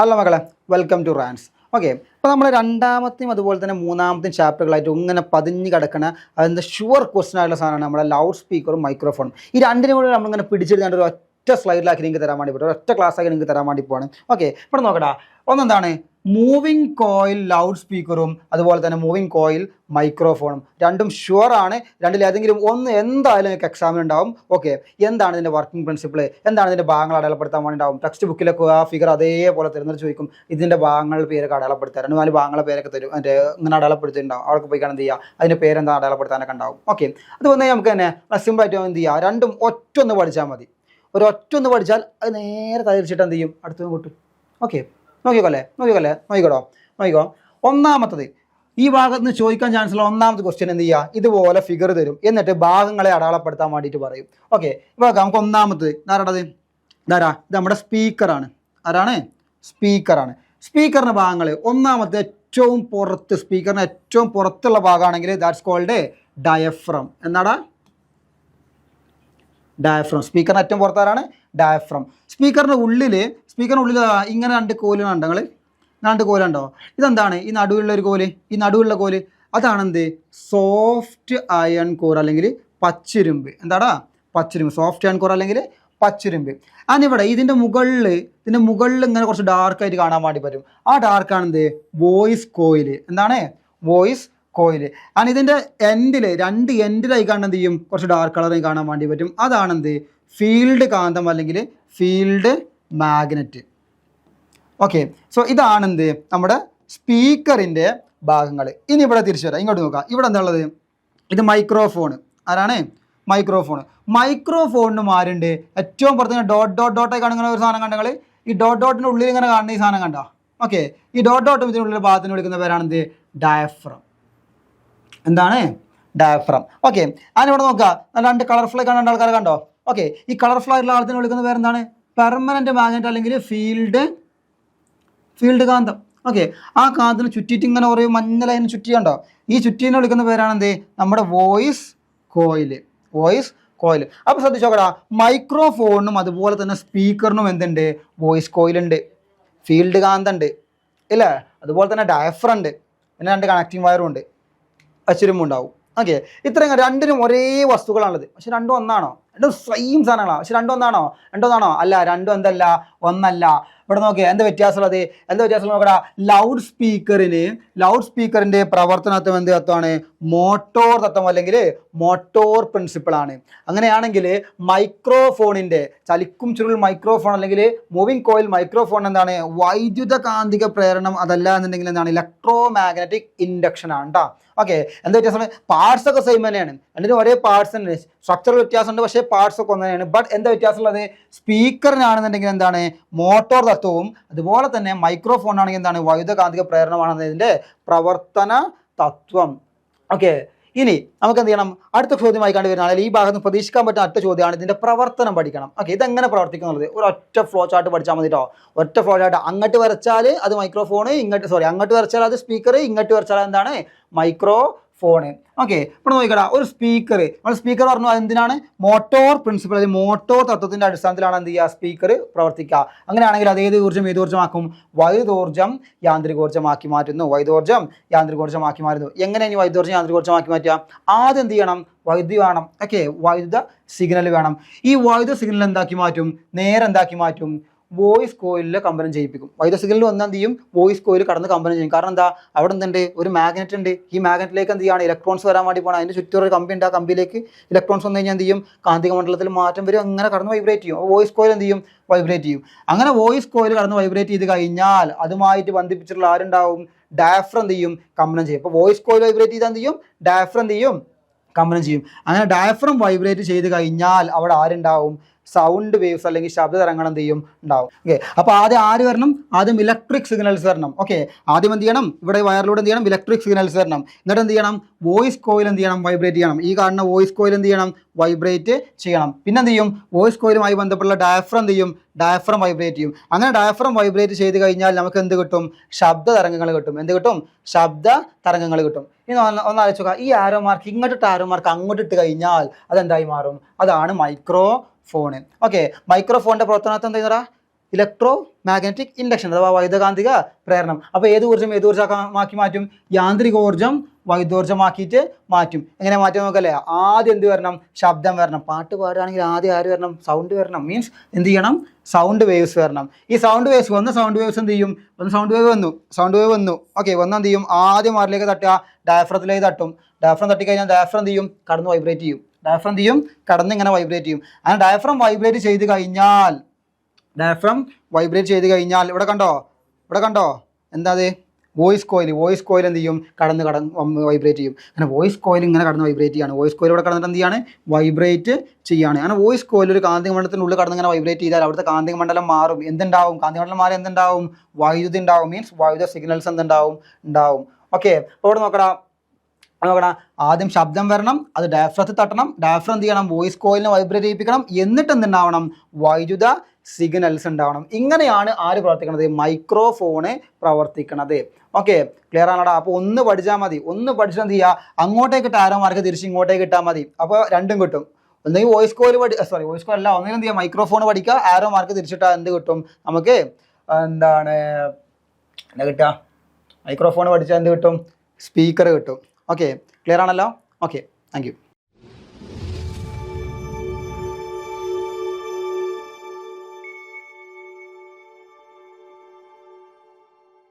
Hello മക്കളെ welcome to റാൻസ് okay അപ്പോൾ നമ്മൾ രണ്ടാമത്തെയും അതുപോലെ തന്നെ മൂന്നാമത്തെയും ചാപ്റ്ററുകളായിട്ട് ഇങ്ങനെ പതിഞ്ഞ് കിടക്കുന്ന അതിന്റെ ഷുവർ ക്വസ്റ്റൻ ആയിട്ടുള്ള സാധനമാണ് നമ്മുടെ ലൗഡ് സ്പീക്കറും മൈക്രോഫോണും ഈ രണ്ടിനും കൂടെ നമ്മളിങ്ങനെ പിടിച്ചെടുത്താണ്ട് ഒരു ഒറ്റ സ്ലൈഡിലാക്കി നിങ്ങൾക്ക് തരാൻ വേണ്ടി പറ്റും ഒറ്റ ക്ലാസ്സാക്കി നിങ്ങൾക്ക് തരാൻ വേണ്ടി പോവാണ്. ഓക്കെ ഇവിടെ നോക്കടാ ഒന്നെന്താണ്? മൂവിങ് കോയിൽ ലൗഡ് സ്പീക്കറും അതുപോലെ തന്നെ മൂവിങ് കോയിൽ മൈക്രോഫോണും രണ്ടും ഷുവർ ആണ്. രണ്ടിൽ ഏതെങ്കിലും ഒന്ന് എന്തായാലും നിങ്ങൾക്ക് എക്സാമിന് ഉണ്ടാവും. ഓക്കെ എന്താണ് ഇതിന്റെ വർക്കിംഗ് പ്രിൻസിപ്പിൾ എന്താണ് ഇതിന്റെ ഭാഗങ്ങൾ അടയാളപ്പെടുത്താൻ വേണ്ടി ഉണ്ടാവും ടെക്സ്റ്റ് ബുക്കിലൊക്കെ ആ ഫിഗർ അതേപോലെ തിരഞ്ഞെടുത്ത് ചോദിക്കും. ഇതിന്റെ ഭാഗങ്ങൾ പേരൊക്കെ അടയാളപ്പെടുത്താൻ രണ്ട് നാല് ഭാഗങ്ങളുടെ പേരൊക്കെ തരും. അതിന്റെ ഇങ്ങനെ അടയാളപ്പെടുത്തിയിട്ടുണ്ടാവും. അവിടെ പോയി എന്ത് ചെയ്യുക അതിന്റെ പേരെന്താ അടയാളപ്പെടുത്താനൊക്കെ ഉണ്ടാവും. ഓക്കെ അത് വന്നാൽ നമുക്ക് തന്നെ സിമ്പിളായിട്ട് എന്ത് ചെയ്യുക രണ്ടും ഒറ്റ ഒന്ന് പഠിച്ചാൽ മതി. ഒരു ഒറ്റ ഒന്ന് പഠിച്ചാൽ അത് നേരെ തയ്ച്ചിട്ട് എന്ത് ചെയ്യും? അടുത്തൊന്ന് കിട്ടും ഓക്കെ നോക്കിക്കോല്ലേ നോക്കിക്കോല്ലേ നോക്കിക്കോടോ നോക്കിക്കോ. ഒന്നാമത്തത് ഈ ഭാഗത്ത് നിന്ന് ചോദിക്കാൻ ചാൻസ് ഉള്ള ഒന്നാമത്തെ ക്വസ്റ്റ്യൻ എന്ത് ചെയ്യുക? ഇതുപോലെ ഫിഗർ തരും. എന്നിട്ട് ഭാഗങ്ങളെ അടയാളപ്പെടുത്താൻ വേണ്ടിയിട്ട് പറയും. ഓക്കെ ഇപ്പോൾ നമുക്ക് ഒന്നാമത്തത് ഇതാരടത്? ഇതാരാ? ഇത് നമ്മുടെ സ്പീക്കറാണ് ആരാണ്? സ്പീക്കറാണ് സ്പീക്കറിന്റെ ഭാഗങ്ങൾ ഒന്നാമത്തെ ഏറ്റവും പുറത്ത് സ്പീക്കറിന് ഏറ്റവും പുറത്തുള്ള ഭാഗമാണെങ്കിൽ ദാറ്റ്സ് കോൾഡ് ഡയഫ്രം എന്നാടാ? ഡയഫ്രം സ്പീക്കറിന് ഏറ്റവും പുറത്താരാണ്? ഡയഫ്രം സ്പീക്കറിന്റെ ഉള്ളിൽ സ്പീക്കറിന്റെ ഉള്ളിൽ ഇങ്ങനെ രണ്ട് കോലുകളുണ്ട് നിങ്ങൾ രണ്ട് കോലുണ്ടോ ഇതെന്താണ്? ഈ നടുവിലുള്ള ഒരു കോൽ ഈ നടുവിലുള്ള കോൽ അതാണെന്ത്? സോഫ്റ്റ് അയൺ കോർ അല്ലെങ്കിൽ പച്ചിരുമ്പ്. എന്താടാ? പച്ചിരുമ്പ്. സോഫ്റ്റ് അയൺ കോർ അല്ലെങ്കിൽ പച്ചിരുമ്പ്. അതിനിവിടെ ഇതിന്റെ മുകളിൽ ഇതിന്റെ മുകളിൽ ഇങ്ങനെ കുറച്ച് ഡാർക്കായിട്ട് കാണാൻ വേണ്ടി പറ്റും. ആ ഡാർക്കാണെന്ത് വോയിസ് കോയിൽ എന്താണ്? വോയിസ് കോയിൽ ആണ് ഇതിന്റെ എൻഡിൽ രണ്ട് എൻഡിലായി എന്ത് ചെയ്യും? കുറച്ച് ഡാർക്ക് കളറായി കാണാൻ വേണ്ടി പറ്റും. അതാണെന്ത്? ഫീൽഡ് കാന്തം അല്ലെങ്കിൽ ഫീൽഡ് മാഗ്നറ്റ് ഓക്കെ സോ ഇതാണ് എന്ത് നമ്മുടെ സ്പീക്കറിന്റെ ഭാഗങ്ങൾ. ഇനി ഇവിടെ തിരിച്ചു വരാം. ഇങ്ങോട്ട് നോക്കാം. ഇവിടെ എന്താണുള്ളത് ഇത് മൈക്രോഫോൺ ആരാണ്? മൈക്രോഫോൺ മൈക്രോഫോണിന് മാരുണ്ട് ഏറ്റവും പുറത്ത് ഡോട്ട് ഡോട്ട് ഡോട്ട് ഡോട്ടായി കാണുന്ന ഒരു സാധനം കണ്ടങ്ങൾ ഈ ഡോട്ട് ഡോട്ടിന്റെ ഉള്ളിൽ ഇങ്ങനെ കാണുന്ന ഈ സാധനം കണ്ടോ? ഓക്കെ ഈ ഡോട്ട് ഡോട്ടും ഇതിനുള്ളിൽ ഭാഗത്തിന് വിളിക്കുന്ന പേരാണെന്ത്? ഡയഫ്രം എന്താണ്? ഡയഫ്രം ഓക്കെ അതിനിവിടെ നോക്കുക രണ്ട് കളർഫുള്ളായി കാണേണ്ട ആൾക്കാരെ കണ്ടോ? ഓക്കെ ഈ കളർഫുൾ ആയിട്ടുള്ള ആളത്തിനെ വിളിക്കുന്ന പേരെന്താണ്? പെർമനന്റ് മാഗ്നറ്റ് അല്ലെങ്കിൽ ഫീൽഡ് ഫീൽഡ് കാന്തം. ഓക്കെ ആ കാന്തത്തിന് ചുറ്റിയിട്ട് ഇങ്ങനെ കുറേ മഞ്ഞ ലൈൻ ചുറ്റിയുണ്ടോ ഈ ചുറ്റീനെ വിളിക്കുന്ന പേരാണ് എന്ത് നമ്മുടെ വോയിസ് കോയിൽ. Voice coil. അപ്പോൾ ശ്രദ്ധിച്ചോക്കടാ മൈക്രോഫോണിനും അതുപോലെ തന്നെ സ്പീക്കറിനും എന്തുണ്ട്? വോയിസ് കോയിലുണ്ട്. ഫീൽഡ് കാന്തമുണ്ട് ഇല്ലേ? അതുപോലെ തന്നെ ഡയഫ്രണ്ട് പിന്നെ രണ്ട് കണക്റ്റിംഗ് വയറും ഉണ്ട്. അച്ചുരുമ്പും ഉണ്ടാവും. ഓക്കെ ഇത്രയും രണ്ടിനും ഒരേ വസ്തുക്കളാണുള്ളത്. പക്ഷെ രണ്ടും ഒന്നാണോ? രണ്ടും സെയിം സാധനങ്ങളാണ് പക്ഷെ രണ്ടും ഒന്നാണോ? രണ്ടും ഒന്നാണോ? അല്ല രണ്ടും എന്തല്ല? ഒന്നല്ല. ഇവിടെ നോക്കിയേ എന്താ വ്യത്യാസമുള്ളത്? എന്താ വ്യത്യാസം നോക്കടാ ലൗഡ് സ്പീക്കറിന് ലൗഡ് സ്പീക്കറിന്റെ പ്രവർത്തനത്വം എന്ത് തത്വമാണ്? മോട്ടോർ തത്വം അല്ലെങ്കിൽ മോട്ടോർ പ്രിൻസിപ്പിൾ ആണ്. അങ്ങനെയാണെങ്കിൽ മൈക്രോഫോണിന്റെ ചലിക്കും ചുരുൾ മൈക്രോഫോൺ അല്ലെങ്കിൽ മൂവിങ് കോയിൽ മൈക്രോഫോൺ എന്താണ്? വൈദ്യുത കാന്തിക പ്രേരണം അതല്ല എന്നുണ്ടെങ്കിൽ എന്താണ്? ഇലക്ട്രോ മാഗ്നറ്റിക് ഇൻഡക്ഷൻ ആണ് കേട്ടോ ഓക്കെ എന്താ വ്യത്യാസം? പാർട്സ് ഒക്കെ സെയിം തന്നെയാണ്. രണ്ടിനും ഒരേ പാർട്സ് തന്നെ സ്ട്രക്ചറൽ വ്യത്യാസമുണ്ട് പക്ഷേ പാർട്സ് ഒക്കെ ഒന്ന് തന്നെയാണ്. ബട്ട് എന്താ വ്യത്യാസമുള്ളത്? സ്പീക്കറിനാണെന്നുണ്ടെങ്കിൽ എന്താണ്? മോട്ടോർ തത്വവും അതുപോലെ തന്നെ മൈക്രോഫോൺ ആണെങ്കിൽ എന്താണ്? വൈദ്യുതകാന്തിക പ്രേരണമാണ് ഇതിന്റെ പ്രവർത്തന തത്വം. ഓക്കെ ഇനി നമുക്ക് എന്ത് ചെയ്യണം? അടുത്ത ചോദ്യമായി കണ്ടു വരുന്ന ഈ ഭാഗത്ത് പ്രതീക്ഷിക്കാൻ പറ്റുന്ന അടുത്ത ചോദ്യമാണ് ഇതിന്റെ പ്രവർത്തനം പഠിക്കണം. ഓക്കെ ഇതെങ്ങനെ പ്രവർത്തിക്കുന്നുള്ളത്? ഒരു ഒറ്റ ഫ്ലോ ചാർട്ട് പഠിച്ചാൽ മതി കേട്ടോ ഒറ്റ ഫ്ലോ ചാർട്ട് അങ്ങോട്ട് വരച്ചാൽ അത് മൈക്രോഫോൺ ഇങ്ങോട്ട് സോറി അങ്ങോട്ട് വരച്ചാൽ അത് സ്പീക്കർ ഇങ്ങോട്ട് വരച്ചാൽ എന്താണ്? Micro phone. ഓക്കെ ഇപ്പോൾ നോക്കിക്കടാ ഒരു സ്പീക്കർ നമ്മൾ സ്പീക്കർ പറഞ്ഞു അതെന്തിനാണ് മോട്ടോർ പ്രിൻസിപ്പൾ അതായത് മോട്ടോർ തത്വത്തിന്റെ അടിസ്ഥാനത്തിലാണ് എന്ത് ചെയ്യുക? സ്പീക്കർ പ്രവർത്തിക്കുക. അങ്ങനെയാണെങ്കിൽ അത് ഏത് ഊർജം ഏത് ഊർജമാക്കും? വൈദ്യോർജം യാന്ത്രികോർജമാക്കി മാറ്റുന്നു. വൈദ്യോർജം യാന്ത്രികോർജമാക്കി മാറ്റുന്നു. എങ്ങനെ ഇനി വൈദ്യോർജം യാന്ത്രികോർജമാക്കി മാറ്റുക? ആദ്യം എന്ത് ചെയ്യണം? വൈദ്യുതി വേണം. ഓക്കെ വൈദ്യുത സിഗ്നൽ വേണം. ഈ വൈദ്യുത സിഗ്നൽ എന്താക്കി മാറ്റും? നേരെ എന്താക്കി മാറ്റും? വോയിസ് കോയിലിൽ കമ്പനം ചെയ്യിപ്പിക്കും. വൈദ്യുത സിഗ്നലിൽ വന്നാൽ എന്ത് ചെയ്യും? വോയിസ് കോയിൽ കടന്ന് കമ്പനം ചെയ്യും. കാരണം എന്താ? അവിടെ എന്തുണ്ട്? ഒരു മാഗ്നറ്റ് ഉണ്ട്. ഈ മാഗ്നറ്റിലേക്ക് എന്ത് ചെയ്യാണ് ഇലക്ട്രോൺസ് വരാൻ വേണ്ടി പോകണം അതിന്റെ ചുറ്റും ഒരു കമ്പി ഉണ്ട്. ആ കമ്പിയിലേക്ക് ഇലക്ട്രോൺസ് വന്നു കഴിഞ്ഞാൽ എന്ത് ചെയ്യും? കാന്തിക മണ്ഡലത്തിൽ മാറ്റം വരും. അങ്ങനെ കടന്ന് വൈബ്രേറ്റ് ചെയ്യും. വോയിസ് കോയിൽ എന്ത് ചെയ്യും? വൈബ്രേറ്റ് ചെയ്യും. അങ്ങനെ വോയിസ് കോയിൽ കടന്ന് വൈബ്രേറ്റ് ചെയ്ത് കഴിഞ്ഞാൽ അതുമായിട്ട് ബന്ധിപ്പിച്ചിട്ടുള്ള ആരുണ്ടാവും? ഡയഫ്രം എന്ത് ചെയ്യും? കമ്പനം ചെയ്യും. അപ്പോൾ വോയിസ് കോയിൽ വൈബ്രേറ്റ് ചെയ്താൽ എന്ത് ചെയ്യും? ഡയഫ്രം എന്ത് ചെയ്യും? കമ്പനം ചെയ്യും. അങ്ങനെ ഡയഫ്രം വൈബ്രേറ്റ് ചെയ്ത് കഴിഞ്ഞാൽ അവിടെ ആരുണ്ടാവും? സൗണ്ട് വേവ്സ് അല്ലെങ്കിൽ ശബ്ദ തരംഗങ്ങൾ എന്ത് ചെയ്യും? ഉണ്ടാവും. ഓക്കെ അപ്പോൾ ആദ്യം ആര് വരണം? ആദ്യം ഇലക്ട്രിക് സിഗ്നൽസ് വരണം. ഓക്കെ ആദ്യം എന്ത് ചെയ്യണം? ഇവിടെ വയറിലൂടെ എന്ത് ചെയ്യണം? ഇലക്ട്രിക് സിഗ്നൽസ് വരണം. എന്നിട്ട് എന്ത് ചെയ്യണം? വോയിസ് കോയിൽ എന്ത് ചെയ്യണം? വൈബ്രേറ്റ് ചെയ്യണം. ഈ കാണുന്ന വോയിസ് കോയിൽ എന്ത് ചെയ്യണം? വൈബ്രേറ്റ് ചെയ്യണം. പിന്നെ എന്ത് ചെയ്യും? വോയിസ് കോയിലുമായി ബന്ധപ്പെട്ടുള്ള ഡയഫ്രം എന്ത് ചെയ്യും? ഡയഫ്രം വൈബ്രേറ്റ് ചെയ്യും. അങ്ങനെ ഡയഫ്രം വൈബ്രേറ്റ് ചെയ്ത് കഴിഞ്ഞാൽ നമുക്ക് എന്ത് കിട്ടും? ശബ്ദ തരംഗങ്ങൾ കിട്ടും. എന്ത് കിട്ടും? ശബ്ദ തരംഗങ്ങൾ കിട്ടും. ഇനി ഒന്ന് നോക്കുക. ഈ ആരോ മാർക്ക് ഇങ്ങോട്ടിട്ട് ആരോ മാർക്ക് അങ്ങോട്ട് ഇട്ട് കഴിഞ്ഞാൽ അതെന്തായി മാറും? അതാണ് മൈക്രോ ഫോണ് ഓക്കെ മൈക്രോഫോണിന്റെ പ്രവർത്തനത്തെ എന്താ ഇലക്ട്രോ മാഗ്നറ്റിക് ഇൻഡക്ഷൻ അഥവാ വൈദ്യുതകാന്തിക പ്രേരണം. അപ്പോൾ ഏത് ഊർജം ഏത് ഊർജമാക്കി മാറ്റും? യാന്ത്രിക ഊർജം വൈദ്യോർജമാക്കിയിട്ട് മാറ്റും. എങ്ങനെ മാറ്റാൻ നോക്കല്ലേ ആദ്യം എന്ത് വരണം? ശബ്ദം വരണം. പാട്ട് പാടുകയാണെങ്കിൽ ആദ്യം ആര് വരണം? സൗണ്ട് വരണം. മീൻസ് എന്ത് ചെയ്യണം? സൗണ്ട് വേവ്സ് വരണം. ഈ സൗണ്ട് വേവ്സ് വന്ന സൗണ്ട് വേവ്സ് എന്ത് ചെയ്യും? ഒന്ന് സൗണ്ട് വേവ് വന്നു. സൗണ്ട് വേവ് വന്നു. ഓക്കെ വന്ന് എന്ത് ചെയ്യും? ആദ്യം ആരിലേക്ക് തട്ടുക? ഡയഫ്രത്തിലേക്ക് തട്ടും. ഡയഫ്രം തട്ടിക്കഴിഞ്ഞാൽ ഡയഫ്രം എന്ത് ചെയ്യും? കടന്ന് വൈബ്രേറ്റ് ചെയ്യും. ഡയഫ്രം ചെയ്യും? കടന്ന് ഇങ്ങനെ വൈബ്രേറ്റ് ചെയ്യും. അങ്ങനെ ഡയഫ്രം വൈബ്രേറ്റ് ചെയ്ത് കഴിഞ്ഞാൽ ഡയഫ്രം വൈബ്രേറ്റ് ചെയ്ത് കഴിഞ്ഞാൽ ഇവിടെ കണ്ടോ? ഇവിടെ കണ്ടോ? എന്താ അത്? വോയിസ് കോയിൽ വോയിസ് കോയിൽ എന്ത് ചെയ്യും? കടന്ന് കടന്ന് വൈബ്രേറ്റ് ചെയ്യും. അങ്ങനെ വോയിസ് കോയിൽ ഇങ്ങനെ കടന്ന് വൈബ്രേറ്റ് ചെയ്യാണ്. വോയിസ് കോയിൽ ഇവിടെ കടന്നിട്ട് എന്ത് ചെയ്യാണ്? വൈബ്രേറ്റ് ചെയ്യാണ്. അങ്ങനെ വോയിസ് കോയിൽ ഒരു കാന്തിക മണ്ഡലത്തിനുള്ളിൽ കടന്ന് ഇങ്ങനെ വൈബ്രേറ്റ് ചെയ്താൽ അവിടുത്തെ കാന്തിക മണ്ഡലം മാറും. എന്തുണ്ടാവും? കാന്തിക മണ്ഡലം മാറി എന്തുണ്ടാവും? വൈദ്യുതി ഉണ്ടാവും. മീൻസ് വൈദ്യുത സിഗ്നൽസ് എന്തുണ്ടാവും? ഉണ്ടാവും. ഓക്കെ അപ്പോൾ ഇവിടെ നോക്കടാ. നോക്കണം ആദ്യം ശബ്ദം വരണം അത് ഡയഫ്രത്ത് തട്ടണം. ഡയഫ്രം എന്ത് ചെയ്യണം? വോയിസ് കോയിലിനെ വൈബ്രേറ്റ് ചെയ്യിപ്പിക്കണം. എന്നിട്ട് എന്തുണ്ടാവണം? വൈദ്യുത സിഗ്നൽസ് ഉണ്ടാവണം. ഇങ്ങനെയാണ് ആര് പ്രവർത്തിക്കുന്നത് മൈക്രോഫോണ് പ്രവർത്തിക്കുന്നത് ഓക്കെ ക്ലിയർ ആണോടാ? അപ്പോൾ ഒന്ന് പഠിച്ചാൽ മതി. ഒന്ന് പഠിച്ചാൽ എന്ത് ചെയ്യുക അങ്ങോട്ടേക്ക് ടാരോ മാർക്ക് തിരിച്ച് ഇങ്ങോട്ടേക്ക് ഇട്ടാൽ മതി. അപ്പോൾ രണ്ടും കിട്ടും. ഒന്നെങ്കിൽ വോയിസ് കോയിൽ പഠി സോറി വോയിസ് കോയിൽ അല്ല. ഒന്നെങ്കിലും എന്ത് ചെയ്യുക മൈക്രോഫോൺ പഠിക്കുക. ആരോ മാർക്ക് തിരിച്ചിട്ടാൽ എന്ത് കിട്ടും? നമുക്ക് എന്താണ് എന്താ കിട്ടുക? മൈക്രോഫോൺ പഠിച്ചാൽ എന്ത് കിട്ടും? സ്പീക്കർ കിട്ടും. ഓക്കെ ക്ലിയർ ആണല്ലോ? Okay thank